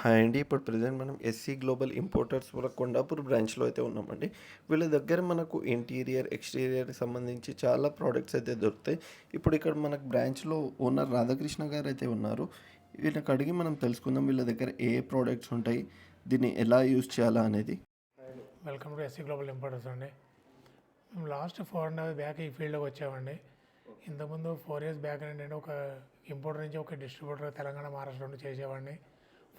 Hi అండి. ఇప్పుడు present మనం ఎస్సీ గ్లోబల్ ఇంపోర్టర్స్ వాళ్ళ కొండాపూర్ బ్రాంచ్లో అయితే ఉన్నామండి. వీళ్ళ దగ్గర మనకు ఇంటీరియర్ ఎక్స్టీరియర్ సంబంధించి చాలా ప్రోడక్ట్స్ అయితే దొరుకుతాయి. ఇప్పుడు ఇక్కడ మనకు బ్రాంచ్లో ఓనర్ రాధాకృష్ణ గారు అయితే ఉన్నారు. వీళ్ళకి అడిగి మనం తెలుసుకుందాం వీళ్ళ దగ్గర ఏ ప్రోడక్ట్స్ ఉంటాయి దీన్ని ఎలా యూజ్ చేయాలా అనేది. Welcome to SC global importers అండి. మేము last four and half back ఈ ఫీల్డ్లోకి వచ్చామండి. ఇంతకుముందు ఫోర్ ఇయర్స్ బ్యాక్ ఏంటంటే ఒక ఇంపోర్టర్ నుంచి ఒక డిస్ట్రిబ్యూటర్ తెలంగాణ మహారాష్ట్ర నుండి చేసేవాడిని.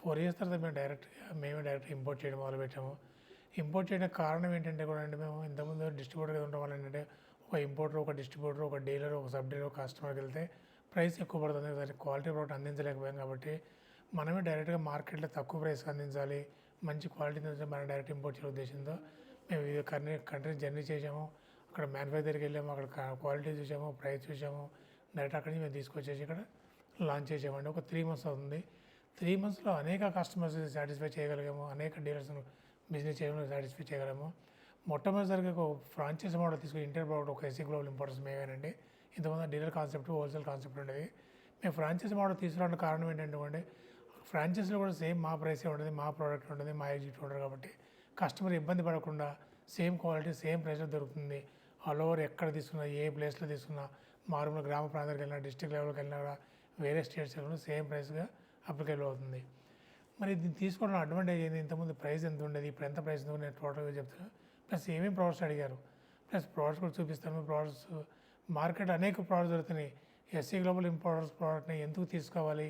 ఫోర్ ఇయర్స్ తర్వాత మేము డైరెక్ట్గా మేమే డైరెక్ట్ ఇంపోర్ట్ చేయడం మొదలుపెట్టాము. ఇంపోర్ట్ చేయడానికి కారణం ఏంటంటే కూడా అండి మేము ఇంతకుముందు డిస్ట్రిబ్యూటర్ ఉండడం వల్ల ఏంటంటే ఒక ఇంపోర్టర్ ఒక డిస్ట్రిబ్యూటర్ ఒక డీలర్ ఒక సబ్ డీలర్ ఒక కస్టమర్కి వెళ్తే ప్రైస్ ఎక్కువ పడుతుంది. దానికి క్వాలిటీ ప్రోడక్ట్ అందించలేకపోయాం కాబట్టి మనమే డైరెక్ట్గా మార్కెట్లో తక్కువ ప్రైస్ అందించాలి. మంచి క్వాలిటీ మనం డైరెక్ట్ ఇంపోర్ట్ చేసే ఉద్దేశంతో మేము వివిధ కంట్రీ కంట్రీస్ జర్నీ చేసాము అక్కడ మ్యానుఫ్యాక్చర్కి వెళ్ళాము. అక్కడ క్వాలిటీ చూసాము ప్రైస్ చూసాము డైరెక్ట్ అక్కడి నుంచి మేము తీసుకొచ్చేసి ఇక్కడ లాంచ్ చేసామండి ఒక త్రీ మంత్స్ అవుతుంది. త్రీ మంత్స్లో అనేక కస్టమర్స్ సాటిస్ఫై చేయగలిగాము. అనేక డీలర్స్ బిజినెస్ చేయడం సాటిస్ఫై చేయగలము. మొట్టమొదటిసారిగా ఒక ఫ్రాంచైజ్ మోడల్ తీసుకుని ఇంటర్ ప్రోడక్ట్ ఒక ఎస్సీ గ్లోబల్ ఇంపార్టెన్స్ మేమేనండి ఇంతకుముందు డీలర్ కాన్సెప్ట్ హోల్సేల్ కాన్సెప్ట్ ఉండేది. మేము ఫ్రాంచైజ్ మోడల్ తీసుకురావడానికి కారణం ఏంటంటే ఫ్రాంచైజీలో కూడా సేమ్ మా ప్రైసే ఉంటుంది మా ప్రోడక్ట్ ఉంటుంది మా ఎగ్జిట్ ఉంటుంది కాబట్టి. కస్టమర్ ఇబ్బంది పడకుండా సేమ్ క్వాలిటీ సేమ్ ప్రైస్లో దొరుకుతుంది. ఆల్ ఓవర్ ఎక్కడ తీసుకున్నా ఏ ప్లేస్లో తీసుకున్నా మారుమూల గ్రామ ప్రాంతానికి వెళ్ళినా డిస్టిక్ లెవెల్కి వెళ్ళినా కూడా వేరే స్టేట్స్ వెళ్ళినా సేమ్ ప్రైస్గా అప్లికేబుల్ అవుతుంది. మరి దీన్ని తీసుకోవడం అడ్వాంటేజ్ ఏంది? ఇంతకుముందు ప్రైస్ ఎంత ఉండేది? ఇప్పుడు ఎంత ప్రైస్ ఉందో? నేను టోటల్గా చెప్తాను ప్లస్ ఏమేమి ప్రోడక్ట్స్ అడిగారు? ప్లస్ ప్రోడక్ట్స్ కూడా చూపిస్తాను. ప్రోడక్ట్స్ మార్కెట్ అనేక ప్రోడక్ట్స్ దొరుకుతున్నాయి. ఎస్సీ గ్లోబల్ ఇంపార్టెన్స్ ప్రోడక్ట్ని ఎందుకు తీసుకోవాలి?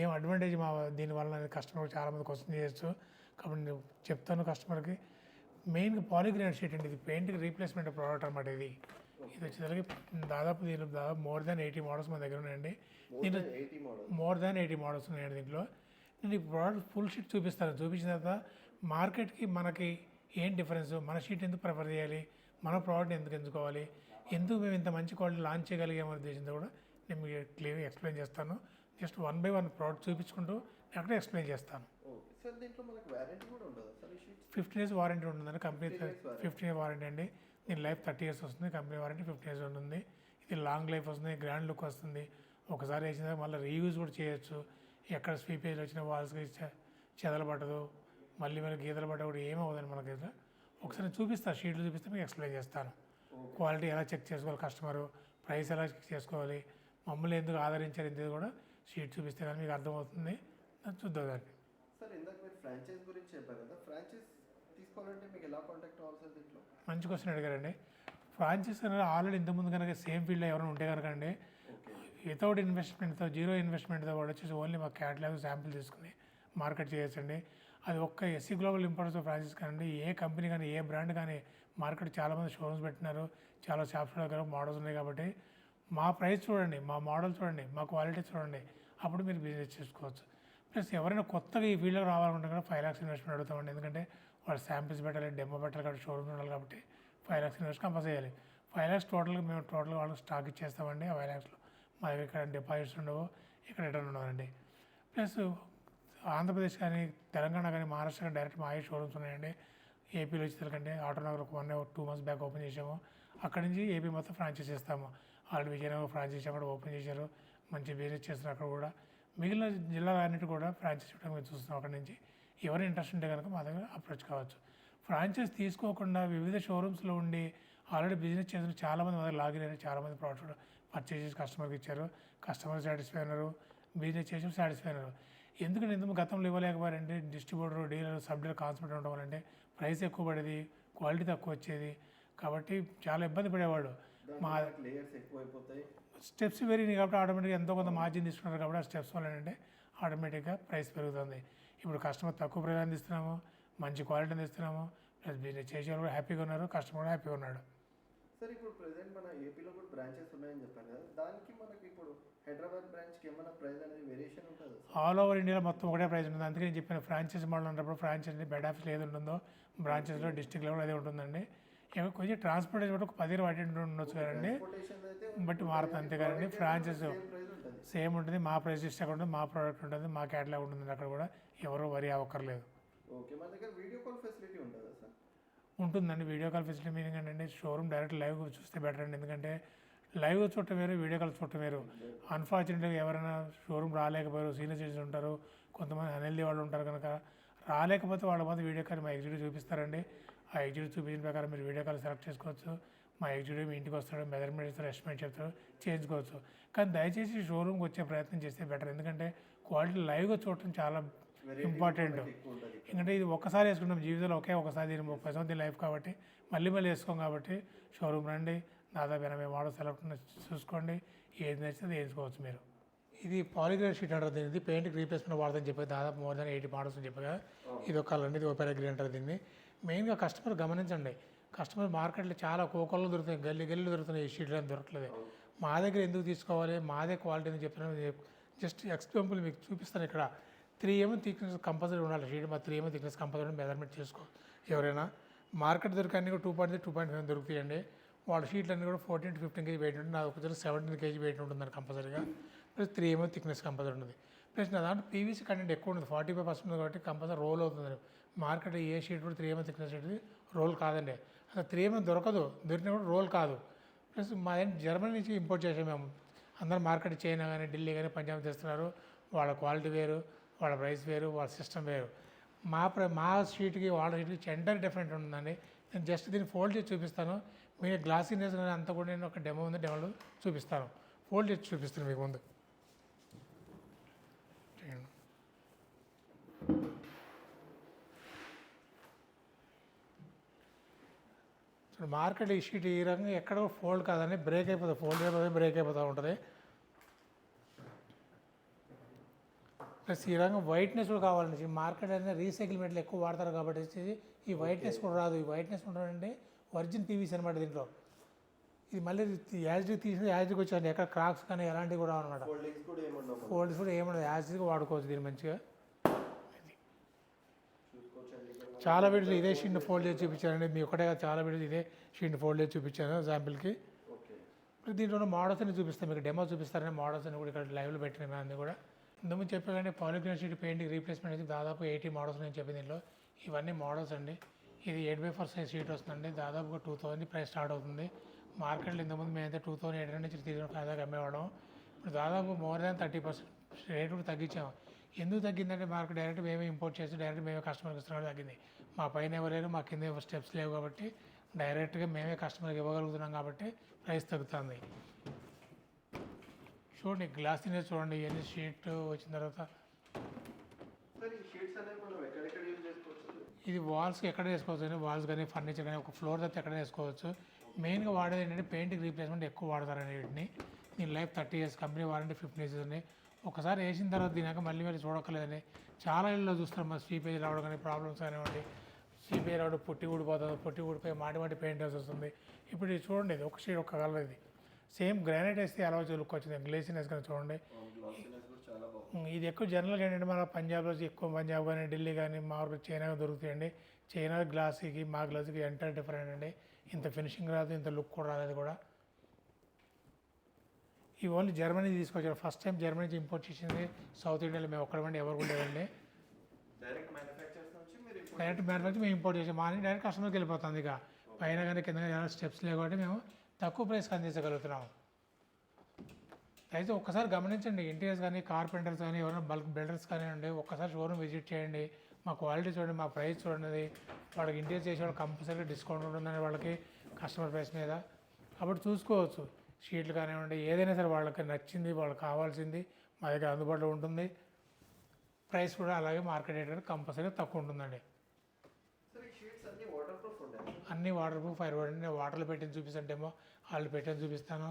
ఏం అడ్వాంటేజ్ మా దీనివల్ల అనేది కస్టమర్ చాలామంది క్వశ్చన్ చేయొచ్చు. కాబట్టి నేను చెప్తాను కస్టమర్కి. మెయిన్గా పాలిగ్రేడ్ షీట్ అండి ఇది పెయింట్కి రీప్లేస్మెంట్ ప్రోడక్ట్ అనమాట ఇది. ఇది వచ్చేసరికి దాదాపు దీనిలో దాదాపు మోర్ దాన్ ఎయిటీ మోడల్స్ మన దగ్గర ఉన్నాయండి. దీంట్లో మోర్ దాన్ ఎయిటీ మోడల్స్ ఉన్నాయండి దీంట్లో. నేను ఈ ప్రోడక్ట్ ఫుల్ షీట్ చూపిస్తాను చూపించిన తర్వాత మార్కెట్కి మనకి ఏం డిఫరెన్స్ మన షీట్ ఎందుకు ప్రిఫర్ చేయాలి? మన ప్రోడక్ట్ ఎందుకు ఎంచుకోవాలి? ఎందుకు మేము ఇంత మంచి క్వాలిటీ లాంచ్ చేయగలిగామనే ఉద్దేశంతో కూడా నేను మీకు క్లియర్గా ఎక్స్ప్లెయిన్ చేస్తాను. Just one by one product చూపించుకుంటూ నేను అక్కడ ఎక్స్ప్లెయిన్ చేస్తాను. ఫిఫ్టీన్ ఇయర్స్ వారంటీ ఉంటుందండి. కంపెనీ ఫిఫ్టీన్ ఇయర్ వారంటీ అండి. దీని లైఫ్ థర్టీ ఇయర్స్ వస్తుంది కంపెనీ వారంటీ ఫిఫ్టీన్ ఇయర్స్ ఉంటుంది. ఇది లాంగ్ లైఫ్ వస్తుంది గ్రాండ్ లుక్ వస్తుంది. ఒకసారి వేసిన మళ్ళీ రీయూజ్ కూడా చేయొచ్చు. ఎక్కడ స్వీపేజ్ వచ్చిన వాల్స్కి చెదలు పట్టదు. మళ్ళీ మళ్ళీ గీతలు పడ్డ కూడా ఏమవుతుంది మనకి ఒకసారి చూపిస్తాను షీట్లు చూపిస్తే మీకు ఎక్స్ప్లెయిన్ చేస్తాను. క్వాలిటీ ఎలా చెక్ చేసుకోవాలి కస్టమరు ప్రైస్ ఎలా చెక్ చేసుకోవాలి మమ్మల్ని ఎందుకు ఆదరించారు ఇది కూడా షీట్ చూపిస్తే కానీ మీకు అర్థమవుతుంది. చూద్దాం దాన్ని. సార్ ఇందాక మీరు ఫ్రాంచైజ్ గురించి చెప్పారు కదా ఫ్రాంచైజ్ తీసుకోవాలంటే మీకు ఎలా కాంటాక్ట్ అవ్వాలి సార్ దీంట్లో? మంచి క్వశ్చన్ అడిగారండి. ఫ్రాంచైజ్ అనేది ఆల్రెడీ ఇంతకుముందు కనుక సేమ్ ఫీల్డ్లో ఎవరైనా ఉంటే కనుక అండి వితౌట్ ఇన్వెస్ట్మెంట్తో జీరో ఇన్వెస్ట్మెంట్తో కూడా వచ్చేసి ఓన్లీ మా క్యాటలాగ్ శాంపిల్ తీసుకుని మార్కెట్ చేయొచ్చండి అది ఒక్క ఎస్సీ గ్లోబల్ ఇంపార్టెన్స్ ఫ్రాంచైజ్ కానివ్వండి ఏ కంపెనీ కానీ ఏ బ్రాండ్ కానీ మార్కెట్ చాలామంది షోరూమ్స్ పెట్టినారు. చాలా షాప్స్ దగ్గర మోడల్స్ ఉన్నాయి కాబట్టి మా ప్రైస్ చూడండి మా మోడల్ చూడండి మా క్వాలిటీ చూడండి. అప్పుడు మీరు బిజినెస్ చేసుకోవచ్చు. ప్లస్ ఎవరైనా కొత్తగా ఈ ఫీల్డ్లో రావాలనుకుంటే కూడా ఫైవ్ ల్యాక్స్ ఇన్వెస్ట్మెంట్ అడుగుతామండి. ఎందుకంటే వాళ్ళు శాంపిల్స్ పెట్టాలి డెమో పెట్టాలి కాబట్టి షోరూమ్ ఉండాలి కాబట్టి ఫైవ్ ల్యాక్స్ ఇన్వెస్ట్ కంపల్సరీ చేయాలి. ఫైవ్ ల్యాక్స్ టోటల్గా మేము టోటల్గా వాళ్ళకి స్టాక్ ఇచ్చేస్తామండి ఆ ఫైవ్ ల్యాక్స్లో. మా దగ్గర ఇక్కడ డిపాజిట్స్ ఉండవు ఇక్కడ రిటర్న్ ఉండవండి. ప్లస్ ఆంధ్రప్రదేశ్ కానీ తెలంగాణ కానీ మహారాష్ట్ర కానీ డైరెక్ట్ మా షోరూమ్స్ ఉన్నాయండి. ఏపీలో వచ్చి వచ్చేసరికంటే ఆటోనగర్ ఒక one two months back open చేసాము అక్కడి నుంచి ఏపీ మొత్తం ఫ్రాంచైజ్ చేస్తాము. ఆల్రెడీ విజయనగరం ఫ్రాంచైజ్ అక్కడ ఓపెన్ చేశారు. మంచి బిజినెస్ చేస్తున్నారు అక్కడ కూడా. మిగిలిన జిల్లాలన్నిటి కూడా ఫ్రాంచైజ్ ఇవ్వడానికి మేము చూస్తున్నాం అక్కడ నుంచి. ఎవరు ఇంట్రెస్ట్ ఉంటే కనుక మా దగ్గర అప్రోచ్ కావచ్చు. ఫ్రాంచైజ్ తీసుకోకుండా వివిధ షోరూమ్స్లో ఉండి ఆల్రెడీ బిజినెస్ చేసిన చాలామంది మా దగ్గర లాగిన్ అయ్యారు చాలామంది ప్రోడక్ట్ పర్చేజ్ చేసి కస్టమర్కి ఇచ్చారు. కస్టమర్ సాటిస్ఫై అయినారు. బిజినెస్ చేసి సాటిస్ఫై అయినారు. ఎందుకంటే ఎందుకు గతంలో ఇవ్వలేకపోయారంటే distributor dealer sub dealer concept ఉండడం వల్ల అంటే ప్రైస్ ఎక్కువ పడేది క్వాలిటీ తక్కువ వచ్చేది. కాబట్టి చాలా ఇబ్బంది పడేవాడు మా స్టెప్స్ పెరిగినాయి కాబట్టి ఆటోమేటిక్గా ఎంతో కొంత మార్జిన్ తీసుకున్నారు కాబట్టి ఆ స్టెప్స్ వల్ల ఏంటంటే ఆటోమేటిక్గా ప్రైస్ పెరుగుతుంది. ఇప్పుడు కస్టమర్ తక్కువ ప్రైస్ అందిస్తున్నాము మంచి క్వాలిటీ అందిస్తున్నాము ప్లస్ బిజినెస్ చేసేవాళ్ళు కూడా హ్యాపీగా ఉన్నారు కస్టమర్ కూడా హ్యాపీగా ఉన్నాడు. సార్ ఇప్పుడు ప్రెసెంట్ మన ఏపీలో కూడా బ్రాంచెస్ ఉన్నాయని కదా దానికి మనకి ఇప్పుడు హైదరాబాద్ బ్రాంచ్కి ఏమైనా ప్రైస్ అనేది వేరియేషన్ ఉంటుందా ఆల్ ఓవర్ ఇండియాలో మొత్తం ఒకటే ప్రైస్ ఉంటుంది. అందుకే నేను చెప్పిన ఫ్రాంచైజ్ మోడల్ ఉన్నప్పుడు ఫ్రాంచైజ్ బెడ్ ఆఫీస్లో ఏది ఉంటుందో బ్రాంచెస్లో డిస్టిక్ లెవెల్ అదే ఉంటుందండి. కొంచెం ట్రాన్స్పోర్టేషన్ కూడా ఒక పది ఇటు ఉండొచ్చు కదండి. బట్ మారుతుంది అంతే కదండి. ఫ్రాంచైజ్ సేమ్ ఉంటుంది. సేమ్ ఉంటుంది. మా ప్రైస్ ఇస్తే అక్కడ ఉంటుంది. మా ప్రోడక్ట్ ఉంటుంది. మా క్యాటలాగ్ ఉంటుంది అక్కడ కూడా. ఎవరు వరి సార్? ఉంటుందండి వీడియో కాల్ ఫెసిలిటీ. మీనింగ్ ఏంటంటే షోరూమ్ డైరెక్ట్ లైవ్ చూస్తే బెటర్ అండి. ఎందుకంటే లైవ్ చూడటం వేరు వీడియో కాల్ చూడటం వేరు. అన్ఫార్చునేట్గా ఎవరైనా షోరూమ్ రాలేకపోయారు సీనియర్ సిటిజన్స్ ఉంటారు కొంతమంది అన్హెల్దీ వాళ్ళు ఉంటారు కనుక రాలేకపోతే వాళ్ళ మంది వీడియో కాల్ మా ఎగ్జిక్యూటివ్ చూపిస్తారండి. ఆ ఎగ్జిక్యూటివ్ చూపించిన ప్రకారం మీరు వీడియో కాల్ సెలెక్ట్ చేసుకోవచ్చు. మా ఎగ్జిక్యూటివ్ మీ ఇంటికి వస్తాడు మెజర్మెంట్ ఇస్తారు ఎస్టిమేట్ చెప్తారు చేయించుకోవచ్చు. కానీ దయచేసి షోరూమ్కి వచ్చే ప్రయత్నం చేస్తే బెటర్. ఎందుకంటే క్వాలిటీ లైవ్గా చూడటం చాలా ఇంపార్టెంట్ ఎందుకంటే ఇది ఒక్కసారి వేసుకుంటాం జీవితంలో ఒకే ఒకసారి దీని ముప్పై సంవత్సరం లైఫ్ కాబట్టి. మళ్ళీ మళ్ళీ వేసుకోం కాబట్టి షోరూమ్ రండి దాదాపు ఎనభై మోడల్ సెలెక్ట్ చూసుకోండి ఏది నచ్చితే వేసుకోవచ్చు మీరు. ఇది పాలిగ్రేన్ షీట్ అంటారు దీన్ని ఇది పెయింట్ రీప్లేస్మెంట్ వాడదని చెప్పి దాదాపు మోర్ దాన్ ఎయిటీ మోడల్స్ అని చెప్పగా ఇది ఒక కలర్ ఇది ఒక గ్రీన్ అంటారు దీన్ని. మెయిన్గా కస్టమర్ గమనించండి కస్టమర్ మార్కెట్లో చాలా కోకల్లో దొరుకుతాయి గల్లీ గల్లీ దొరుకుతున్నాయి ఈ షీట్లు అని దొరకలేదు మా దగ్గర ఎందుకు తీసుకోవాలి మాదే క్వాలిటీ అని చెప్పిన జస్ట్ ఎగ్జాంపుల్ మీకు చూపిస్తాను ఇక్కడ. త్రీ ఏమో థిక్నెస్ కంపల్సరీ ఉండాలి. షీట్ మా త్రీ ఏమో థిక్నెస్ కంపల్సరీ మెజర్మెంట్ చేసుకో. ఎవరైనా మార్కెట్ దొరికే కూడా two point two point five దొరుకుతాయండి. వాళ్ళ షీట్లు అన్నీ కూడా fourteen to fifteen KG weight ఉంటుంది. నాకు వచ్చి సెవెంటీన్ కేజీ వెయిట్ ఉంటుందని కంపల్సరీగా ప్లస్ త్రీ ఏమో థిక్నెస్ కంపల్సరీ ఉంటుంది. ప్లస్ నా దాంట్లో పీవీసీ కంటెంట్ ఎక్కువ ఉంటుంది. ఫార్టీ ఫైవ్ పర్సెంట్ కాబట్టి కంపల్సరీ రోల్ అవుతుంది మార్కెట్ ఏ షీట్ కూడా త్రీ ఏమో థిక్నెస్ ఉంటుంది రోల్ కాదండి. అసలు త్రీ ఏమో దొరకదు. దొరికినా కూడా రోల్ కాదు. ప్లస్ మా జర్మనీ నుంచి ఇంపోర్ట్ చేసాం మేము. అందరూ మార్కెట్ చైనా కానీ ఢిల్లీ కానీ పంజాబ్ తెస్తున్నారు వాళ్ళ క్వాలిటీ వేరు. వాళ్ళ ప్రైస్ వేరు వాళ్ళ సిస్టమ్ వేరు. మా ప్ర మా షీట్కి వాళ్ళ స్వీట్కి ఎంటర్ డిఫరెంట్ ఉంటుందండి నేను జస్ట్ దీన్ని ఫోల్డ్ చేసి చూపిస్తాను. మీరు గ్లాసీనెస్ అంతా కూడా నేను ఒక డెమో ఉంది డెమోలో చూపిస్తాను. ఫోల్డ్ చేసి చూపిస్తాను మీకు ముందు. చేయండి. మార్కెట్ ఈ షీట్ ఈ రకంగా ఎక్కడో ఫోల్డ్ కాదని బ్రేక్ అయిపోతుంది. ఫోల్డ్ అయిపోతే బ్రేక్ అయిపోతూ ఉంటుంది. ప్లస్ ఈ రకంగా వైట్నెస్ కూడా కావాలండి మార్కెట్ అనేది రీసైకిల్ మెటీరియల్ ఎక్కువ వాడతారు కాబట్టి ఈ వైట్నెస్ కూడా రాదు. ఈ వైట్నెస్ ఉండాలంటే ఒరిజిన్ పీవీసీ అనమాట దీంట్లో. ఇది మళ్ళీ యాజిడ్ తీసి యాజిడ్కి వచ్చాను ఎక్కడ క్రాక్స్ కానీ ఎలాంటివి కూడా అనమాట ఫోల్డ్స్ కూడా ఏమన్నా యాజిడ్గా వాడుకోవచ్చు దీన్ని మంచిగా. చాలా వీడియోలు ఇదే షీట్ని ఫోల్డ్ చేసి చూపించానండి. మీ ఒకటే కాదు చాలా వీడియోలు ఇదే షీట్ని ఫోల్డ్ చేసి చూపించాను ఇప్పుడు దీంట్లో మోడల్స్ అని చూపిస్తాను మీకు డెమో చూపిస్తారని మోడల్స్ అని కూడా ఇక్కడ లైవ్లో పెట్టిన అన్ని కూడా. ఇంతకుముందు చెప్పగానే పాలిగ్రాన్ షీట్ పెయింటింగ్ రీప్లేస్మెంట్ అయితే దాదాపు ఎయిటీ మోడల్స్ నేను చెప్పిన దీనిలో ఇవన్నీ మోడల్స్ అండి. ఇది eight by four size sheet వస్తుందండి. దాదాపుగా టూ థౌసండ్ ప్రైస్ స్టార్ట్ అవుతుంది. మార్కెట్లో ఇంతకుముందు మేమైతే టూ థౌసండ్ ఎయిట్ హండ్రెడ్ నుంచి త్రీ థౌసండ్ ఫైవ్ దాకా అమ్మేవాళ్ళం. ఇప్పుడు దాదాపు more than thirty percent rate కూడా తగ్గించాం. ఎందుకు తగ్గిందంటే మాకు డైరెక్ట్ మేమే ఇంపోర్ట్ చేసి డైరెక్ట్ మేమే కస్టమర్కి ఇస్తున్నాం తగ్గింది. మా పైన ఎవరు మా కింద స్టెప్స్ లేవు కాబట్టి డైరెక్ట్గా మేమే కస్టమర్కి ఇవ్వగలుగుతున్నాం కాబట్టి ప్రైస్ తగ్గుతుంది. చూడండి గ్లాస్ తినేసి చూడండి ఇవన్నీ షీట్ వచ్చిన తర్వాత. ఇది వాల్స్కి ఎక్కడ వేసుకోవచ్చు వాల్స్ కానీ ఫర్నిచర్ కానీ ఒక ఫ్లోర్ తప్ప ఎక్కడ వేసుకోవచ్చు. మెయిన్గా వాడేది ఏంటంటే పెయింటింగ్ రీప్లేస్మెంట్ ఎక్కువ వాడతారండి వీటిని. దీని life thirty years company warranty fifteen years ఉంది ఒకసారి వేసిన తర్వాత దీనాక మళ్ళీ మళ్ళీ చూడక్కర్లేదండి చాలా ఇళ్ళలో చూస్తాం మా స్టీపేజ్ రావడం కానీ ప్రాబ్లమ్స్ కానివ్వండి. స్టీపేజ్ రావడం పుట్టి ఊడిపోతుంది పుట్టి ఊడిపోయి మాటి మాటి పెయింట్ వేసి వస్తుంది. ఇప్పుడు ఇది చూడండి ఇది ఒక షీట్ ఒక కలర్ ఇది. సేమ్ గ్రానైట్ వేస్తే ఎలా వచ్చి లుక్ వచ్చింది? గ్లేసినెస్ కానీ చూడండి. ఇది ఎక్కువ జనరల్గా ఏంటంటే మన పంజాబ్లో ఎక్కువ పంజాబ్ కానీ ఢిల్లీ కానీ మామూలుగా చైనా దొరుకుతాయండి. చైనా గ్లాస్కి మా గ్లాస్కి ఎంటర్ డిఫరెంట్ అండి. ఇంత ఫినిషింగ్ రాదు ఇంత లుక్ కూడా రాదు అది కూడా. ఇవి ఓన్లీ జర్మనీ తీసుకొచ్చారు. ఫస్ట్ టైం జర్మనీ నుంచి ఇంపోర్ట్ చేసింది సౌత్ ఇండియాలో. మేము ఒక్కడమండి ఎవరు కూడా లేదండి డైరెక్ట్ మ్యానుఫ్యాక్చర్ మేము ఇంపోర్ట్ చేసాం. మా డైరెక్ట్ కస్టమర్కి వెళ్ళిపోతుంది ఇక. పైన కానీ కింద స్టెప్స్ లేవు కాబట్టి మేము తక్కువ ప్రైస్కి అందించగలుగుతున్నాము. అయితే ఒక్కసారి గమనించండి ఇంటీరియర్స్ కానీ కార్పెంటర్స్ కానీ ఎవరైనా బల్క్ బిల్డర్స్ కానివ్వండి ఒక్కసారి షోరూమ్ విజిట్ చేయండి మా క్వాలిటీ చూడండి మా ప్రైస్ చూడండి వాళ్ళకి ఇంటీరియర్ చేసే వాళ్ళకి కంపల్సరీ డిస్కౌంట్ ఉంటుందని వాళ్ళకి కస్టమర్ ప్రైస్ మీద. అప్పుడు చూసుకోవచ్చు షీట్లు కానివ్వండి ఏదైనా సరే వాళ్ళకి నచ్చింది వాళ్ళకి కావాల్సింది మా దగ్గర అందుబాటులో ఉంటుంది. ప్రైస్ కూడా అలాగే మార్కెట్ రేట్ కంపల్సరీ తక్కువ ఉంటుందండి సార్ ఈ షీట్స్ అన్ని వాటర్ ప్రూఫ్ ఉంటాయి అన్ని వాటర్ ప్రూఫ్ ఫైర్ వుడ్ నేను వాటర్లో పెట్టిన చూపిస్తాంటేమో వాళ్ళు పెట్టిన చూపిస్తాను.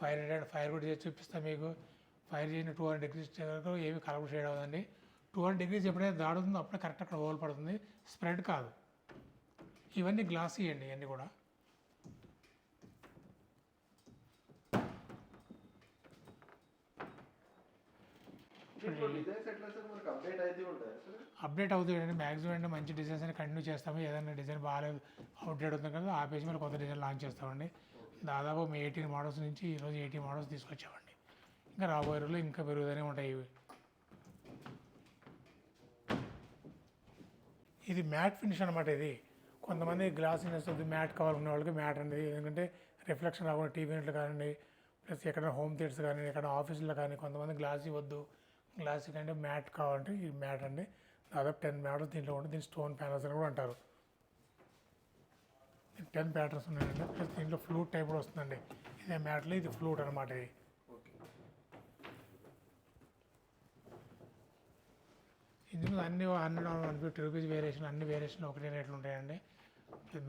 ఫైర్ హండ్రెడ్ ఫైర్ కూడా చేసి చూపిస్తాను మీకు. ఫైర్ చేసిన టూ హండ్రెడ్ డిగ్రీస్ వరకు ఏమి కలర్ షేడ్ అవ్వదండి. టూ హండ్రెడ్ డిగ్రీస్ ఎప్పుడైతే దాడుతుందో అప్పుడే కరెక్ట్ అక్కడ హోల్ పడుతుంది. స్ప్రెడ్ కాదు. ఇవన్నీ గ్లాసీ అండి ఇవన్నీ కూడా దీంట్లో డిజైన్స్ ఎట్లా సార్ మనకు అప్డేట్ అవుతాయండి మ్యాక్సిమం అంటే మంచి డిజైన్స్ అని కంటిన్యూ చేస్తాము. ఏదైనా డిజైన్ బాగాలేదు అవుట్డేట్ అవుతుంది కదా ఆ పేజ్ మీద కొత్త డిజైన్ లాంచ్ చేస్తామండి. దాదాపు మేము ఎయిటీన్ మోడల్స్ నుంచి ఈరోజు ఎయిటీన్ మోడల్స్ తీసుకొచ్చామండి. ఇంకా రాబోయే రోజుల్లో ఇంకా పెరుగుతూనే ఉంటాయి ఇవి. ఇది మ్యాట్ ఫినిష్ అనమాట ఇది. కొంతమంది గ్లాస్ వస్తుంది మ్యాట్ కావాలన్న వాళ్ళకి మ్యాట్ అనేది ఎందుకంటే రిఫ్లెక్షన్ రాకుండా టీవీ యూనిట్లు కానివ్వండి ప్లస్ ఎక్కడ హోమ్ థియేటర్స్ కానీ ఎక్కడ ఆఫీసులో కానీ కొంతమంది గ్లాస్ వద్దు క్లాసిక్ అంటే మ్యాట్ కావాలంటే ఈ మ్యాట్ అండి. దాదాపు టెన్ మ్యాటర్స్ దీంట్లో ఉంటుంది దీని స్టోన్ ప్యానల్స్ అని కూడా అంటారు. టెన్ ప్యాటర్న్స్ ఉన్నాయండి. ప్లస్ దీంట్లో ఫ్లూట్ టైప్ కూడా వస్తుందండి. ఇదే మ్యాట్లో ఇది ఫ్లూట్ అనమాట ఇది. ఇందులో అన్ని hundred one fifty rupees variation అన్ని వేరియేషన్ ఒకటే రేట్లు ఉంటాయండి.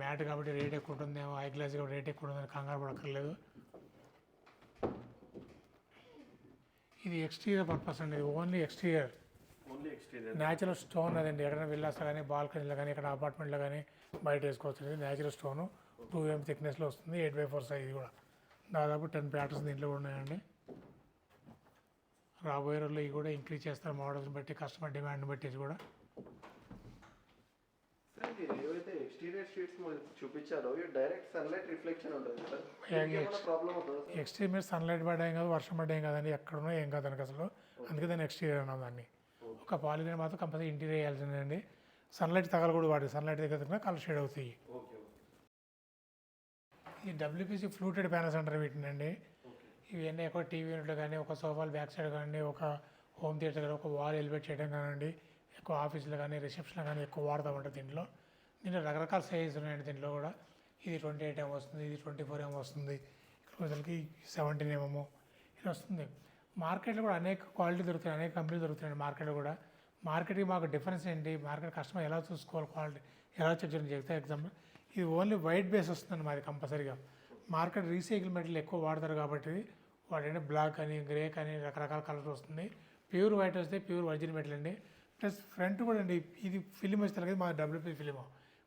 మ్యాట్ కాబట్టి రేట్ ఎక్కువ ఉంటుందేమో ఐ గ్లాస్ కాబట్టి రేట్ ఎక్కువ ఉంటుందని కంగారు పడక్కర్లేదు. ఇది ఎక్స్టీరియర్ పర్పస్ అండి. ఇది ఓన్లీ ఎక్స్టీరియర్ న్యాచురల్ స్టోన్ అదండి. ఎక్కడైనా విల్లాస్లో కానీ బాల్కనీలో కానీ ఇక్కడ అపార్ట్మెంట్లో కానీ బయట వేసుకోవచ్చు. ఇది న్యాచురల్ స్టోన్ టూ ఎం థిక్నెస్లో వస్తుంది. ఎయిట్ బై ఫోర్ సైజ్ కూడా. దాదాపు టెన్ ప్యాటర్న్స్ దీంట్లో కూడా ఉన్నాయండి. రాబోయే రోజుల్లో ఇవి కూడా ఇంక్రీజ్ చేస్తారు. మోడల్స్ బట్టి కస్టమర్ డిమాండ్ బట్టి కూడా. ఏవైతే ఎక్స్టీరియర్ షీట్స్ చూపించారో ఇవి డైరెక్ట్ సన్లైట్ రిఫ్లెక్షన్ ఉంటుంది సార్ Yeah, ఏమైనా ప్రాబ్లం అవుతుందా సార్ ఎక్స్ట్రీమియర్ సన్లైట్ పడ్డా ఏం కాదు వర్షం పడ్డా ఏం కాదండి. ఎక్కడున్నా ఏం కాదు దానికి అసలు. అందుకే దాన్ని ఎక్స్టీరియర్ అన్నాం దాన్ని. ఒక పాలిథిన్ మాత్రం కంపల్సరీ ఇంటీరియర్ వేయాల్సిందండి సన్లైట్ తగలకూడదు వాటి. సన్లైట్ దగ్గర కలర్ షేడ్ అవుతాయి. ఈ డబ్ల్యూపీసీ ఫ్లూటెడ్ ప్యానల్స్ అంటారు వీటిని అండి. ఇవన్నీ ఎక్కువ టీవీ యూనిట్లు కానీ ఒక సోఫాల్ బ్యాక్ సైడ్ కానీ ఒక హోమ్ థియేటర్ కానీ ఒక వాల్ ఎలివేట్ చేయడం కానివ్వండి ఎక్కువ ఆఫీస్లో కానీ రిసెప్షన్లో కానీ ఎక్కువ వాడుతూ ఉంటారు దీంట్లో. దీంట్లో రకరకాల సైజెస్ ఉన్నాయండి దీంట్లో కూడా. ఇది ట్వంటీ ఎయిట్ ఏం వస్తుంది ఇది ట్వంటీ ఫోర్ ఏం వస్తుంది రోజులకి సెవెంటీన్ ఏమో ఇది వస్తుంది. మార్కెట్లో కూడా అనేక క్వాలిటీ దొరుకుతాయి అనేక కంపెనీలు దొరుకుతాయండి మార్కెట్లో కూడా. మార్కెట్కి మాకు డిఫరెన్స్ ఏంటి? మార్కెట్ కస్టమర్ ఎలా చూసుకోవాలి క్వాలిటీ ఎలా చెక్ చేయడం చెప్తే ఎగ్జాంపుల్ ఇది ఓన్లీ వైట్ బేస్ వస్తుందండి మాది కంపల్సరీగా. మార్కెట్ రీసైకిల్ మెటీరియల్ ఎక్కువ వాడతారు కాబట్టి వాటి బ్లాక్ అని గ్రే కానీ రకరకాల కలర్స్ వస్తుంది. ప్యూర్ వైట్ వస్తే ప్యూర్ ఒరిజినల్ మెటీరియల్ అండి. ప్లస్ ఫ్రంట్ కూడా అండి ఇది ఫిలిం వస్తే కదా మా డబ్ల్యూపీ ఫిలిం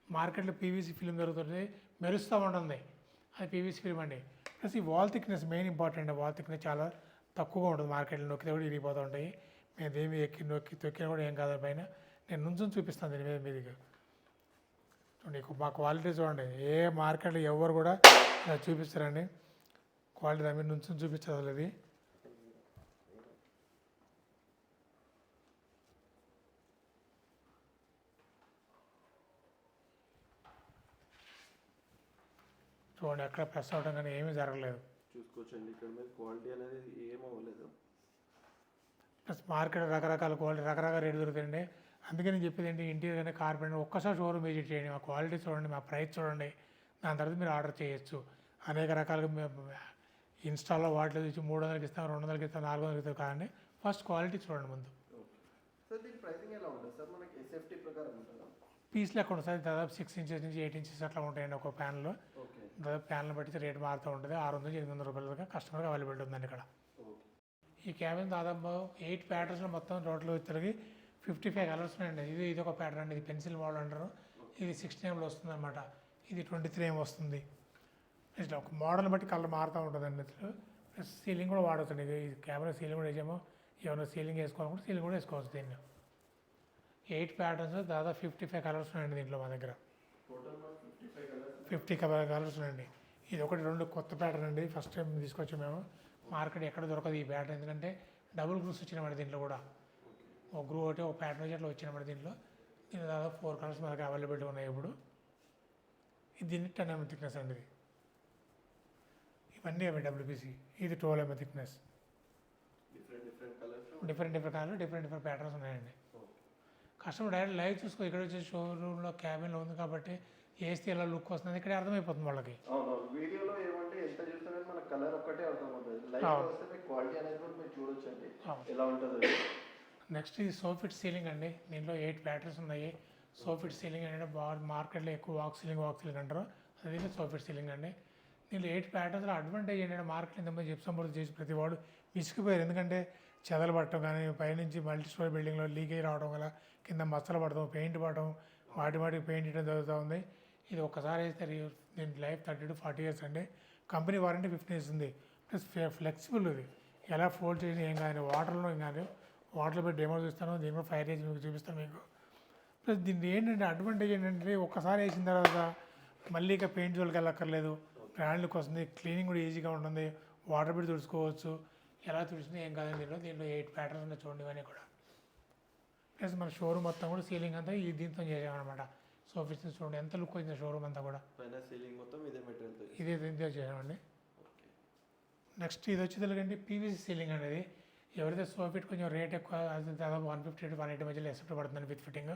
మార్కెట్లో పీవీసీ ఫిలిం దొరుకుతుంది మెరుస్తూ ఉంటుంది. అది పీవీసీ ఫిలిం అండి. ప్లస్ ఈ wall thickness main important wall thickness చాలా తక్కువగా ఉంటుంది మార్కెట్లో నొక్కితే కూడా ఇరిగిపోతూ ఉంటాయి. మేము దేమి ఎక్కి నొక్కి తొక్కినా కూడా ఏం కాదు పైన. నేను నుంచుని చూపిస్తాను దీని మీద మీదికి. చూడండి మా క్వాలిటీ చూడండి ఏ మార్కెట్లో ఎవరు కూడా చూపిస్తారండి. క్వాలిటీ దాని మీద నుంచి చూపించదు అసలు చూడండి ఎక్కడ ప్రెస్ అవడం కానీ ఏమీ జరగలేదు. చూసుకోవచ్చండి ఇక్కడ మీద క్వాలిటీ అనేది ఏం అవ్వలేదు. ప్లస్ మార్కెట్ రకరకాల క్వాలిటీ రకరకాల రేటు దొరుకుతాయండి. అందుకే నేను చెప్పేది ఏంటి ఇంటీరియర్ అనే కార్పెంటర్ ఒక్కసారి షోరూమ్ విజిట్ చేయండి మా క్వాలిటీ చూడండి మా ప్రైస్ చూడండి దాని తర్వాత మీరు ఆర్డర్ చేయొచ్చు. అనేక రకాలుగా మేము ఇన్స్టాల్లో వాటిలో చూసి మూడు వందలకి ఇస్తాం రెండు వందలకి ఇస్తాం నాలుగు వందలకి ఇస్తాం కానీ ఫస్ట్ క్వాలిటీ చూడండి ముందు. పీస్ లెక్క ఉంటుంది. సార్ దాదాపు సిక్స్ ఇంచెస్ నుంచి ఎయిట్ ఇంచెస్ అట్లా ఉంటాయండి ఒక ప్యాన్లో దాదాపు ప్యాన్లు బట్టి రేట్ మారుతూ ఉంటుంది. ఆరు వందల ఎనిమిది వందల రూపాయల దాకా కస్టమర్కి అవైలబిలిటీ ఉందండి ఇక్కడ. ఈ క్యాబిన్ దాదాపు ఎయిట్ ప్యాటర్న్స్లో మొత్తం టోటల్ తిరిగి ఫిఫ్టీ ఫైవ్ కలర్స్ ఉన్నాయండి. ఇది ఇది ఒక ప్యాటర్న్ అండి. ఇది పెన్సిల్ మోడల్ అంటారు. ఇది సిక్స్టీన్ ఎంలో వస్తుంది అనమాట ఇది ట్వంటీ త్రీ ఏం వస్తుంది. ఇట్లా ఒక మోడల్ బట్టి కలర్ మారుతూ ఉంటుందండి ఇట్లా ప్లస్ సీలింగ్ కూడా వాడవచ్చు ఇది ఈ కెమెరా సీలింగ్ కూడా వేసాము. ఏమైనా సీలింగ్ వేసుకోవాలనుకుంటే సీలింగ్ కూడా వేసుకోవచ్చు దీన్ని. ఎయిట్ ప్యాటర్న్స్ దాదాపు ఫిఫ్టీ ఫైవ్ కలర్స్ ఉన్నాయండి దీంట్లో మా దగ్గర. ఫిఫ్టీ కలర్స్ ఉన్నాయండి ఇది ఒకటి రెండు కొత్త ప్యాటర్న్ అండి. ఫస్ట్ టైం తీసుకొచ్చాము మేము. మార్కెట్ ఎక్కడ దొరకదు ఈ ప్యాటర్న్ ఎందుకంటే డబుల్ గ్రూప్స్ వచ్చినామండి దీంట్లో కూడా. ఒక గ్రూ ఒకటి ఒక ప్యాటర్న్ వచ్చి అట్లా వచ్చినామండి దీంట్లో. దీంట్లో దాదాపు ఫోర్ కలర్స్ మనకి అవైలబిలిటీ ఉన్నాయి ఇప్పుడు. ఇది దీన్ని టెన్ ఎంఎం థిక్నెస్ అండి ఇది. ఇవన్నీ అవి డబ్ల్యూపీసీ ఇది twelve MM thickness different different colours different different కలర్లు డిఫరెంట్ డిఫరెంట్ ప్యాటర్న్స్ ఉన్నాయండి. కస్టమర్ డైరెక్ట్ లైవ్ చూసుకో ఇక్కడ వచ్చే షోరూంలో క్యాబిన్లో ఉంది కాబట్టి వేస్తే ఎలా లుక్ వస్తుంది ఇక్కడ అర్థమైపోతుంది వాళ్ళకి. వీడియోలో ఏమంటే ఎంత మన కలర్ ఒక్కటే అర్థమవుతుంది. లైవ్. వస్తే మీకు క్వాలిటీ అనేది కూడా మీరు చూడొచ్చండి. ఎలా ఉంటుందో నెక్స్ట్ ఇది సోఫిట్ సీలింగ్ అండి. దీంట్లో ఎయిట్ ప్యాటర్న్స్ ఉన్నాయి. సోఫిట్ సీలింగ్ అంటే బాగా మార్కెట్లో ఎక్కువ వాక్ సీలింగ్ వాక్ సీలింగ్ అంటారు. అది సోఫిట్ సీలింగ్ అండి. దీంట్లో ఎయిట్ ప్యాటర్న్స్లో అడ్వాంటేజ్ ఏంటంటే మార్కెట్ ఇంతమంది జిప్సం బోర్డు చేసి ప్రతి వాడు విసిగిపోయారు. ఎందుకంటే చెదలు పట్టడం కానీ పైనుంచి మల్టీ స్టోరీ బిల్డింగ్లో లీకేజ్ రావడం వల్ల కింద మచ్చలు పడడం పెయింట్ పడడం వాటి వాటికి పెయింట్ ఇవ్వడం జరుగుతూ ఉంది. ఇది ఒక్కసారి అయితే దీని life thirty to forty years అండి. కంపెనీ వారంటీ ఫిఫ్టీన్ ఇయర్స్ ఉంది. ప్లస్ ఫ్లెక్సిబుల్ ఇది. ఎలా ఫోల్డ్ చేసి ఏం కానీ వాటర్లో ఏం కానీ వాటర్లో పెట్టి డెమో చూస్తాను దీని కూడా ఫైర్ చేసి మీకు చూపిస్తాను మీకు. ప్లస్ దీన్ని ఏంటంటే అడ్వాంటేజ్ ఏంటంటే ఒక్కసారి వేసిన తర్వాత మళ్ళీ ఇక పెయింట్ జోలికి వెళ్ళక్కర్లేదు. బ్రాండ్లకు వస్తుంది క్లీనింగ్ కూడా ఈజీగా ఉంటుంది. వాటర్ పెట్టి తుడుచుకోవచ్చు. ఎలా తుడిచినా ఏం కాదు దీంట్లో దీంట్లో ఎయిట్ ప్యాటర్న్స్ ఉన్నాయి చూడండి ఇవన్నీ కూడా. ప్లస్ మన షోరూమ్ మొత్తం కూడా సీలింగ్ అంతా ఈ దీంతో చేసామన్నమాట. సోఫీస్ చూడండి ఎంత లుక్ వచ్చింది షోరూమ్ అంతా కూడా. పైన సీలింగ్ మొత్తం ఇదే మెటీరియల్తో ఇదే దీంతో చేసామండి. నెక్స్ట్ ఇది వచ్చి తెలియదండి పీవీసీ సీలింగ్ అనేది ఎవరైతే సో ఫిట్ కొంచెం రేట్ ఎక్కువ అది దాదాపు one fifty to one eighty మధ్యలో ఎక్సెప్ట్ పడుతుంది విత్ ఫిట్టింగ్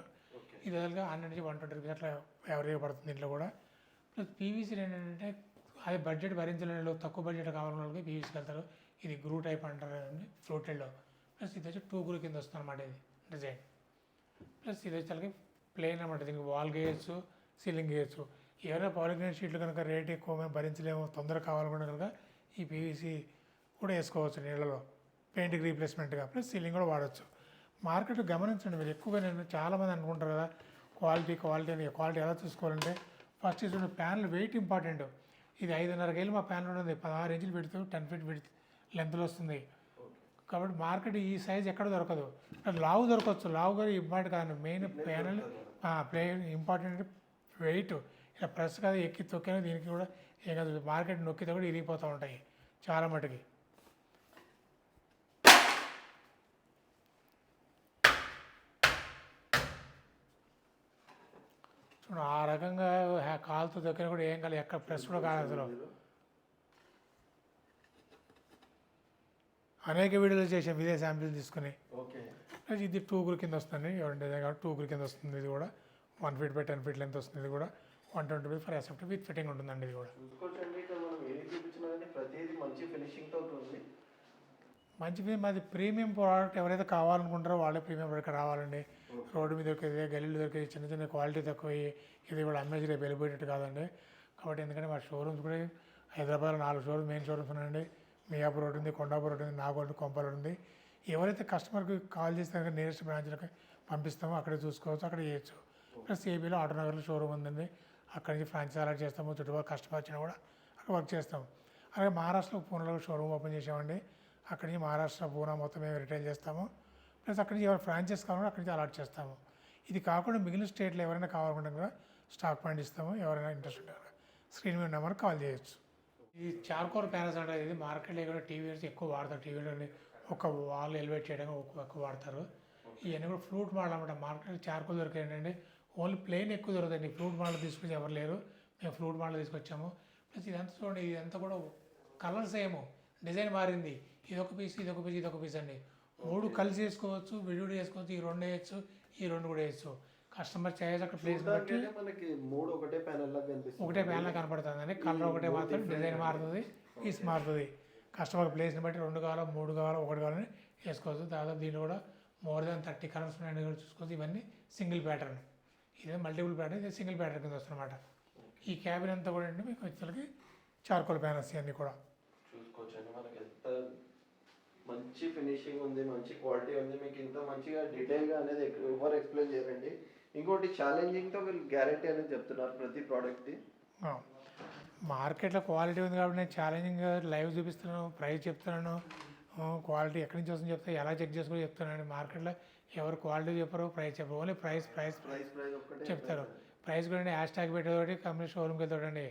ఇది వదలుగా హండ్రెడ్ నుంచి వన్ ట్వంటీ రూపీస్ అట్లా యావరేజ్గా పడుతుంది దీంట్లో కూడా. ప్లస్ పీవీసీ ఏంటంటే అది బడ్జెట్ భరించలేని వాళ్ళు, తక్కువ బడ్జెట్ కావాలని వాళ్ళకి పీవీసీకి వెళ్తారు. ఇది గ్రూ టైప్ అంటారు ఫ్లోటెడ్లో ప్లస్ ఇది వచ్చి టూ గ్రూ కింద వస్తుంది అనమాట ఇది డిజైన్ ప్లస్ ఇది వచ్చి ప్లెయిన్ అనమాట దీనికి వాల్ గేయచ్చు సీలింగ్ గేయచ్చు. ఏమైనా పాలిగ్రేన్ షీట్లు కనుక రేట్ ఎక్కువ మేము భరించలేము తొందరగా కావాలనుకుంటే కనుక ఈ పీవీసీ కూడా వేసుకోవచ్చు నీళ్ళలో. పెయింట్కి రీప్లేస్మెంట్గా ప్లస్ సీలింగ్ కూడా వాడచ్చు. మార్కెట్ గమనించండి మీరు. ఎక్కువగా నేను చాలామంది అనుకుంటారు కదా క్వాలిటీ క్వాలిటీ అని. క్వాలిటీ ఎలా చూసుకోవాలంటే ఫస్ట్ చూడండి ప్యాన్లు వెయిట్ ఇంపార్టెంట్ ఇది ఐదున్నర కేలు మా ప్యాన్లు ఉంది పదహారు ఇంచులు పెడితే టెన్ ఫీట్ పెడితే లెంత్లో వస్తుంది. కాబట్టి మార్కెట్ ఈ సైజ్ ఎక్కడ దొరకదు. లావు దొరకవచ్చు. లావు కూడా ఇంపార్టెంట్ కాదు. Main panel play important weight. ఇలా ప్రెస్ కాదు ఎక్కి తొక్కినా దీనికి కూడా ఏం కాదు. మార్కెట్ నొక్కితే కూడా ఇరిగిపోతూ ఉంటాయి చాలా మటుకి. చూడు ఆ రకంగా కాలుతో దొక్కినా కూడా ఏం కాదు. ఎక్కడ ప్రెస్ కూడా కాదు అసలు అనేక వీడియోలు చేసాం ఇదే శాంపిల్ తీసుకుని. ఇది టూ గురి కింద వస్తుంది. ఎవరి డిజైన్ కాబట్టి టూ గురి కింద వస్తుంది ఇది కూడా. One feet by ten feet length వస్తుంది ఇది కూడా. One twenty feet for except with fitting ఉంటుందండి ఇది కూడా. మంచి మాది ప్రీమియం ప్రోడక్ట్ ఎవరైతే కావాలనుకుంటారో వాళ్ళే ప్రీమియం ప్రోడక్ట్ రావాలండి. రోడ్డు మీద దొరికేది గల్లీలు దొరికేది చిన్న చిన్న క్వాలిటీ తక్కువ ఇది కూడా అమ్మేసి రేపు వెళ్ళిపోయేటట్టు కాదండి. కాబట్టి ఎందుకంటే మా షోరూమ్స్ కూడా హైదరాబాద్లో నాలుగు షోరూమ్ మెయిన్ షోరూమ్స్ ఉన్నాయండి. మియాపూర్ రోడ్ ఉంది కొండాపూర్ రోడ్ ఉంది నాగోల్ కొంపల్ రోడ్ ఉంది. ఎవరైతే కస్టమర్కి కాల్ చేస్తే కనుక నియరెస్ట్ బ్రాంచ్లకి పంపిస్తామో అక్కడే చూసుకోవచ్చు అక్కడ చేయొచ్చు. ప్లస్ ఏపీలో ఆటోనగర్లో షోరూమ్ ఉందండి. అక్కడి నుంచి ఫ్రాంచైజ్ అలాట్ చేస్తాము చుట్టుపక్కల కస్టమర్ వచ్చినా కూడా అక్కడ వర్క్ చేస్తాం అలాగే మహారాష్ట్రలో పూణేలో షోరూమ్ ఓపెన్ చేసామండి అక్కడి నుంచి మహారాష్ట్ర పూనా మొత్తం మేము రిటైల్ చేస్తాము. ప్లస్ అక్కడి నుంచి ఎవరు ఫ్రాంచైజ్ కావాలంటే అక్కడి నుంచి అలాట్ చేస్తాము. ఇది కాకుండా మిగిలిన స్టేట్లో ఎవరైనా కావాలనుకుంటే కూడా స్టాక్ పాయింట్ ఇస్తాము. ఎవరైనా ఇంట్రెస్ట్ ఉంటారు స్క్రీన్ మీద నెంబర్ కాల్ చేయొచ్చు. ఈ చార్కోర్ ప్యానల్స్ అంటే ఇది మార్కెట్లో కూడా టీవీస్ ఎక్కువ వాడతారు. టీవీలో ఒక వాల్ ఎలివేట్ చేయడానికి ఎక్కువ వాడతారు. ఇవన్నీ కూడా ఫ్లూట్ మోడల్ అనమాట మార్కెట్ చార్కోల్ దొరికాయి ఏంటంటే ఓన్లీ ప్లెయిన్ ఎక్కువ దొరుకుతాయి. ఫ్లూట్ మోడల్ తీసుకొచ్చి ఎవరు లేరు. మేము ఫ్లూట్ మోడల్ తీసుకొచ్చాము. ప్లస్ ఇదంతా చూడండి ఇదంతా కూడా కలర్ సేమ్. డిజైన్ మారింది. ఇది ఒక పీస్ ఇది ఒక పీస్ ఇది ఒక పీస్ అండి. మూడు కలిసి వేసుకోవచ్చు విడివిడి వేసుకోవచ్చు ఈ రెండు వేయచ్చు ఈ రెండు కూడా వేయచ్చు. కస్టమర్ చాయిస్ అక్కడ ప్లేస్ బట్టి మనకి మూడు ఒకటే ప్యానల్ కనిపిస్తుంది. ఒకటే ప్యాన్లో కనపడుతుంది కలర్ ఒకటే మాత్రం డిజైన్ మారుతుంది పీస్ మారుతుంది. కస్టమర్ ప్లేస్ని బట్టి రెండు కావాలో మూడు కావాలో ఒకటి కావాలని వేసుకోవచ్చు. దాదాపు దీంట్లో కూడా మోర్ దాన్ థర్టీ కలర్స్ ఉన్నాయని కూడా చూసుకోవచ్చు. ఇవన్నీ సింగిల్ ప్యాటర్న్ ఇదే మల్టిపుల్ ప్యాటర్న్ ఇది సింగిల్ ప్యాటర్న్ కింద వస్తుందన్నమాట ఈ క్యాబిన్ అంతా కూడా అండి మీకు వచ్చేసరికి చార్కోల్ ప్యానల్స్ ఇవన్నీ కూడా. చూసుకోవచ్చండి. మనకి ఎంత మంచి ఫినిషింగ్ ఉంది మంచి క్వాలిటీ ఉంది. మీకు ఇంత మంచిగా డీటెయిల్గా అనేది ఎవరు ఎక్స్ప్లెయిన్ చేయరండి. ఇంకోటి ఛాలెంజింగ్తో వీళ్ళు గ్యారంటీ అనేది చెప్తున్నారు ప్రతి ప్రోడక్ట్ది. మార్కెట్లో క్వాలిటీ ఉంది కాబట్టి నేను ఛాలెంజింగ్ లైవ్ చూపిస్తున్నాను ప్రైస్ చెప్తున్నాను క్వాలిటీ ఎక్కడి నుంచి వస్తుందో చెప్తా ఎలా చెక్ చేసుకుని చెప్తున్నాను మార్కెట్లో ఎవరు క్వాలిటీ చెప్పరు ప్రైస్ చెప్పరు. Only price price price price ఒక్కటే చెప్తారు. ప్రైస్ కూడా హ్యాష్ ట్యాగ్ పెట్టేతోటి కంపెనీ షోరూమ్కి వెళ్తాడండి.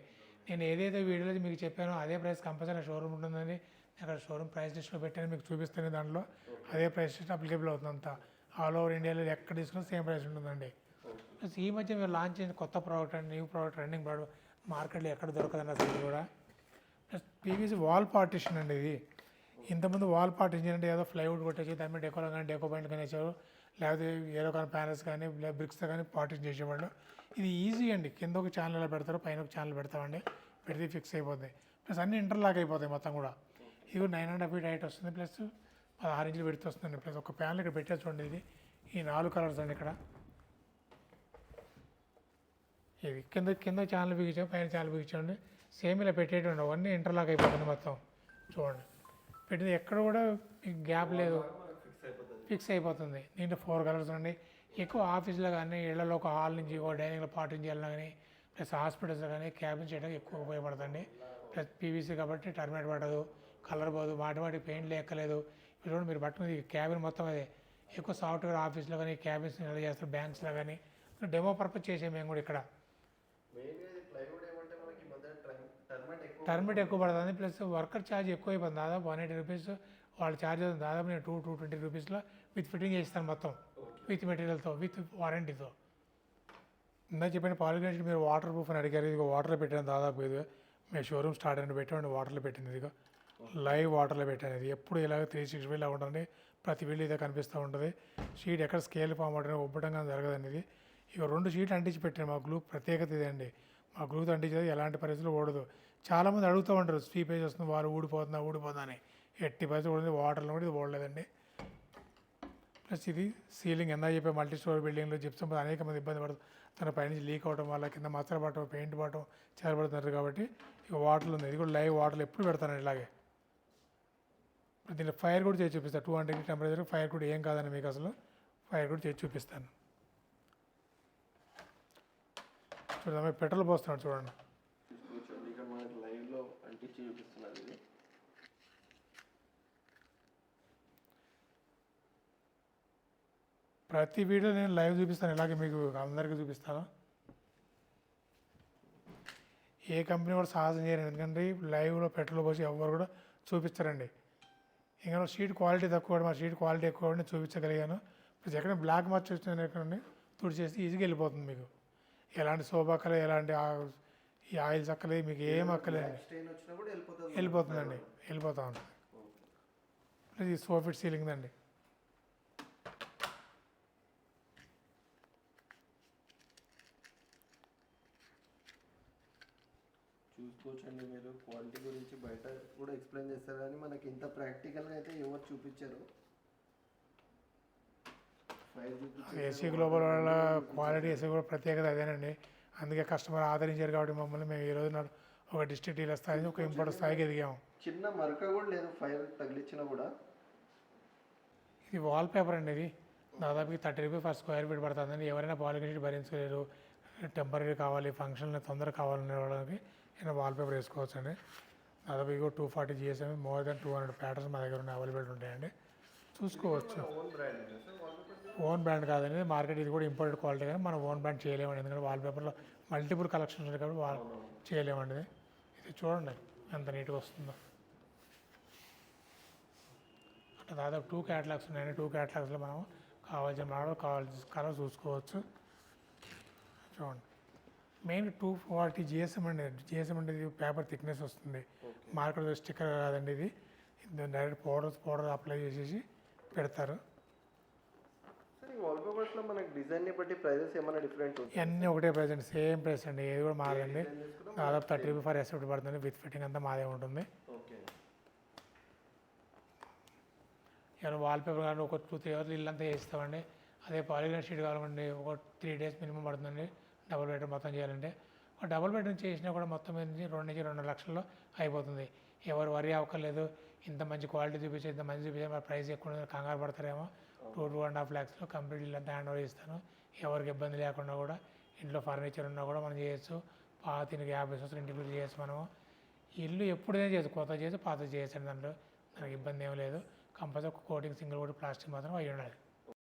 నేను ఏదైతే వీడియోలో మీకు చెప్పానో అదే ప్రైస్ కంపల్సరీ షోరూమ్ ఉంటుందండి. అక్కడ షోరూమ్ ప్రైస్ లిస్ట్లో పెట్టాను మీకు చూపిస్తాను దాంట్లో. అదే ప్రైస్ లిస్ట్ అప్లికేబుల్ అవుతుంది అంతా ఆల్ ఓవర్ ఇండియాలో ఎక్కడ తీసుకున్నా సేమ్ ప్రైస్ ఉంటుందండి. ప్లస్ ఈ మధ్య మీరు లాంచ్ చేసిన కొత్త product and new product running product మార్కెట్లో ఎక్కడ దొరకదండి అసలు ఇది కూడా. ప్లస్ పీవీసీ వాల్ పార్టిషన్ అండి ఇది. ఇంతకుముందు వాల్ పార్టిషన్ అంటే ఏదో ప్లైవుడ్ కొట్టేసి దాని మీద డెకోలో కానీ డెకో పాయింట్ కానీ వేసారు లేకపోతే ఏదో కానీ ప్యానల్స్ కానీ బ్రిక్స్తో కానీ పార్టిషన్ చేసేవాళ్ళు. ఇది ఈజీ అండి. కింద ఒక ఛానల్ ఎలా పెడతారు పైన ఒక ఛానల్ పెడతామండి. పెడితే ఫిక్స్ అయిపోతుంది ప్లస్ అన్ని ఇంటర్లాక్ అయిపోతాయి మొత్తం కూడా. ఇది nine and half feet height వస్తుంది. ప్లస్ పదహారు ఇంచులు పెడితే వస్తుందండి. ప్లస్ ఒక ప్యానల్ ఇక్కడ పెట్టేసి చూడండి ఇది. ఈ నాలుగు కలర్స్ అండి ఇక్కడ. ఇది కింద కింద ఛానల్ బిగించాం పైన ఛానల్ బిగించండి సేమ్ ఇలా పెట్టేటువంటి అవన్నీ ఇంటర్లాక్ అయిపోతుంది మొత్తం. చూడండి. పెట్టింది ఎక్కడ కూడా గ్యాప్ లేదు. ఫిక్స్ అయిపోతుంది. నేను దీంట్లో ఫోర్ కలర్స్ ఉండి ఎక్కువ ఆఫీస్లో కానీ ఇళ్ళలో ఒక హాల్ నుంచి ఒక డైనింగ్లో పార్టీ నుంచి వెళ్ళినా కానీ ప్లస్ హాస్పిటల్స్లో కానీ క్యాబిన్ చేయడానికి ఎక్కువ ఉపయోగపడుతుంది. ప్లస్ పీవీసీ కాబట్టి టర్మేట్ పడదు. కలర్ పోదు. వాటి వాటి పెయింట్లు ఎక్కలేదు ఇప్పుడు మీరు పట్టుకుని క్యాబిన్ మొత్తం అదే. ఎక్కువ సాఫ్ట్వేర్ ఆఫీస్లో కానీ క్యాబిన్స్ ఎలా చేస్తారు బ్యాంక్స్లో కానీ. డెమో పర్పస్ చేసాం మేము కూడా ఇక్కడ. టర్మెంట్ ఎక్కువ పడుతుంది. ప్లస్ వర్కర్ ఛార్జ్ ఎక్కువ అయిపోతుంది దాదాపు వన్ ఎయిటీ రూపీస్ వాళ్ళ ఛార్జ్ అవుతుంది. దాదాపు నేను టూ టూ ట్వంటీ రూపీస్లో విత్ ఫిట్టింగ్ చేస్తాను మొత్తం. విత్ మెటీరియల్తో విత్ వారంటీతో ఇందా చెప్పిన పాలిగ్రేషన్ మీరు వాటర్ ప్రూఫ్ అని అడిగారు. ఇదిగో వాటర్లో పెట్టాను దాదాపు ఇది మీ షోరూమ్ స్టార్ట్ అని పెట్టండి వాటర్లో పెట్టింది ఇదిగో. లైవ్ వాటర్లో పెట్టాను ఇది. ఎప్పుడు ఇలాగ త్రీ సిక్స్టీ ఇలా ఉంటుంది ప్రతి వీళ్ళు ఇదే కనిపిస్తూ ఉంటుంది. షీట్ ఎక్కడ స్కేల్ ఫామ్ అవడం ఉబ్బటంగా జరగదండి ఇది. ఇవి రెండు షీట్లు అంటించి పెట్టాను మా గ్లూ ప్రత్యేకత ఇదండి. మా గ్లూతో అంటించేది ఎలాంటి పరిస్థితులు ఓడదు. చాలామంది అడుగుతూ ఉంటారు స్వీపేజ్ వస్తుంది వారు ఊడిపోతుందా ఊడిపోతుందా అని. ఎట్టి పరిస్థితి ఓడింది వాటర్లో కూడా ఇది ఓడలేదండి. ప్లస్ ఇది సీలింగ్ ఎంత చెప్పే మల్టీ స్టోరీ బిల్డింగ్లో జిప్సం అనేక మంది ఇబ్బంది పడుతుంది తన పైనుంచి లీక్ అవడం వల్ల కింద మచ్చలు పడటం పెయింట్ పడటం చేరబడుతున్నారు కాబట్టి ఇక వాటర్లు ఉంది. ఇది కూడా లైవ్ వాటర్లు ఎప్పుడు పెడతాను ఇలాగే. దీనిలో ఫైర్ కూడా చేసి చూపిస్తాను టూ హండ్రెడ్ టెంపరేచర్ ఫైర్ కూడా ఏం కాదని మీకు అసలు. ఫైర్ కూడా చేసి చూపిస్తాను. చూడండి పెట్రోల్ పోస్తున్నాడు చూడండి. కూర్చోండి ఇక్కడ మనకి లైవ్లో అంటించి చూపిస్తున్నారు ఇది. ప్రతి వీడియో నేను లైవ్ చూపిస్తాను ఇలాగే మీకు అందరికీ చూపిస్తాను. ఏ కంపెనీ కూడా సాహసం చేయరు ఎందుకంటే లైవ్లో పెట్రోల్ పోసి ఎవరు కూడా చూపించరండి ఇంకా షీట్ క్వాలిటీ తక్కువ మా షీట్ క్వాలిటీ ఎక్కువ నేను చూపించగలిగాను. ఇప్పుడు ఎక్కడ బ్లాక్ మార్చ్ వచ్చిన ఎక్కడండి తుడిచేసి ఈజీగా వెళ్ళిపోతుంది మీకు. ఎలాంటి సోప్ అక్కలే ఎలాంటి ఆ- ఈ ఆయిల్స్ అక్కలేదు మీకు ఏం అక్కలేదు వెళ్ళిపోతుందండి వెళ్ళిపోతూ ఉంటుంది సోఫిట్ సీలింగ్ అండి చూసుకోవచ్చండి మీరు క్వాలిటీ గురించి బయట కూడా ఎక్స్ప్లెయిన్ చేస్తారు కానీ మనకి ఇంత ప్రాక్టికల్గా అయితే ఎవరు చూపించారు. ఏసీ గ్లోబల్ వాళ్ళ క్వాలిటీ ఏసీ కూడా ప్రత్యేకత అదేనండి. అందుకే కస్టమర్ ఆదరించారు కాబట్టి మమ్మల్ని మేము ఈ రోజు నాడు ఒక డిస్ట్రిక్ట్ డీలర్ స్థాయి ఒక ఇంపోర్టర్ స్థాయికి ఎదిగాము. చిన్న మరక కూడా లేదు ఫైర్ తగిలించినా కూడా? ఇది వాల్ పేపర్ అండి ఇది. దాదాపు thirty rupees for square feet పడుతుందండి. ఎవరైనా పాలిగ్రీన్ భరించలేరు. టెంపరీ కావాలి ఫంక్షన్ తొందరగా కావాలనే వాళ్ళకి నేను వాల్ పేపర్ వేసుకోవచ్చు అండి దాదాపు ఇగో two forty GSM more than two hundred patterns మా దగ్గర ఉన్నాయి అవైలబుల్ ఉంటాయండి. చూసుకోవచ్చు. ఓన్ బ్రాండ్ కాదండి మార్కెట్ ఇది కూడా ఇంపోర్టెడ్ క్వాలిటీ కానీ మనం ఓన్ బ్రాండ్ చేయలేమండి ఎందుకంటే వాల్ పేపర్లో మల్టిపుల్ కలెక్షన్స్ ఉన్నాయి కాబట్టి వా చేయలేమండి ఇది. చూడండి ఎంత నీట్గా వస్తుందో. అట్లా దాదాపు టూ క్యాటలాగ్స్ ఉన్నాయండి. టూ క్యాటలాగ్స్లో మనం కావాల్సిన మోడల్ కావాల్సిన కలర్ చూసుకోవచ్చు. చూడండి. మెయిన్ టూ ఫార్టీ జిఎస్ఎం అండి. జిఎస్ఎం అంటే ఇది పేపర్ థిక్నెస్ వస్తుంది. మార్కెట్ స్టిక్కర్ కాదండి ఇది. డైరెక్ట్ పౌడర్ పౌడర్ అప్లై చేసేసి పెడతారు. సార్ ఈ వాల్ పేపర్స్లో మనకి డిజైన్ని బట్టి ప్రైజెస్ ఏమైనా డిఫరెంట్ ఒకటే ప్రైస్ అండి. సేమ్ ప్రైస్ అండి. ఏది కూడా మారదండి. దాదాపు thirty rupee for S F T పడుతుంది. విత్ ఫిట్టింగ్ అంతా మాదే ఉంటుంది. ఏమైనా వాల్ పేపర్ కానీ ఒక టూ త్రీ అవర్స్ ఇల్లంతా చేస్తామండి. అదే పాలిగ్రాన్ షీట్ కావాలండి ఒక త్రీ డేస్ మినిమం పడుతుందండి. డబుల్ బెడ్రూమ్ మొత్తం చేయాలంటే. ఒక డబుల్ బెడ్రూమ్ చేసినా కూడా మొత్తం నుంచి రెండు నుంచి రెండు లక్షల్లో అయిపోతుంది. ఎవరు వరి అవ్వకలేదు ఇంత మంచి క్వాలిటీ చూపించి ఇంత మంచి చూపించి మరి ప్రైస్ ఎక్కువ కంగారు పడతారేమో. టూ టూ అండ్ హాఫ్ ల్యాక్స్లో కంప్లీట్ ఇల్లంతా హ్యాండ్ ఓవర్ ఇస్తాను. ఎవరికి ఇబ్బంది లేకుండా కూడా ఇంట్లో ఫర్నిచర్ ఉన్నా కూడా మనం చేయొచ్చు. పాత ఇంటికి యాభై సంవత్సరాలు ఇంటికి చేయొచ్చు మనము. ఇల్లు ఎప్పుడైనా చేయొచ్చు కొత్త చేసి పాత చేయొచ్చు దాంట్లో. మనకి ఇబ్బంది ఏం లేదు. కంపల్సరీ కోటింగ్ సింగిల్ కూడా ప్లాస్టిక్ మాత్రం అయ్యి ఉండాలి.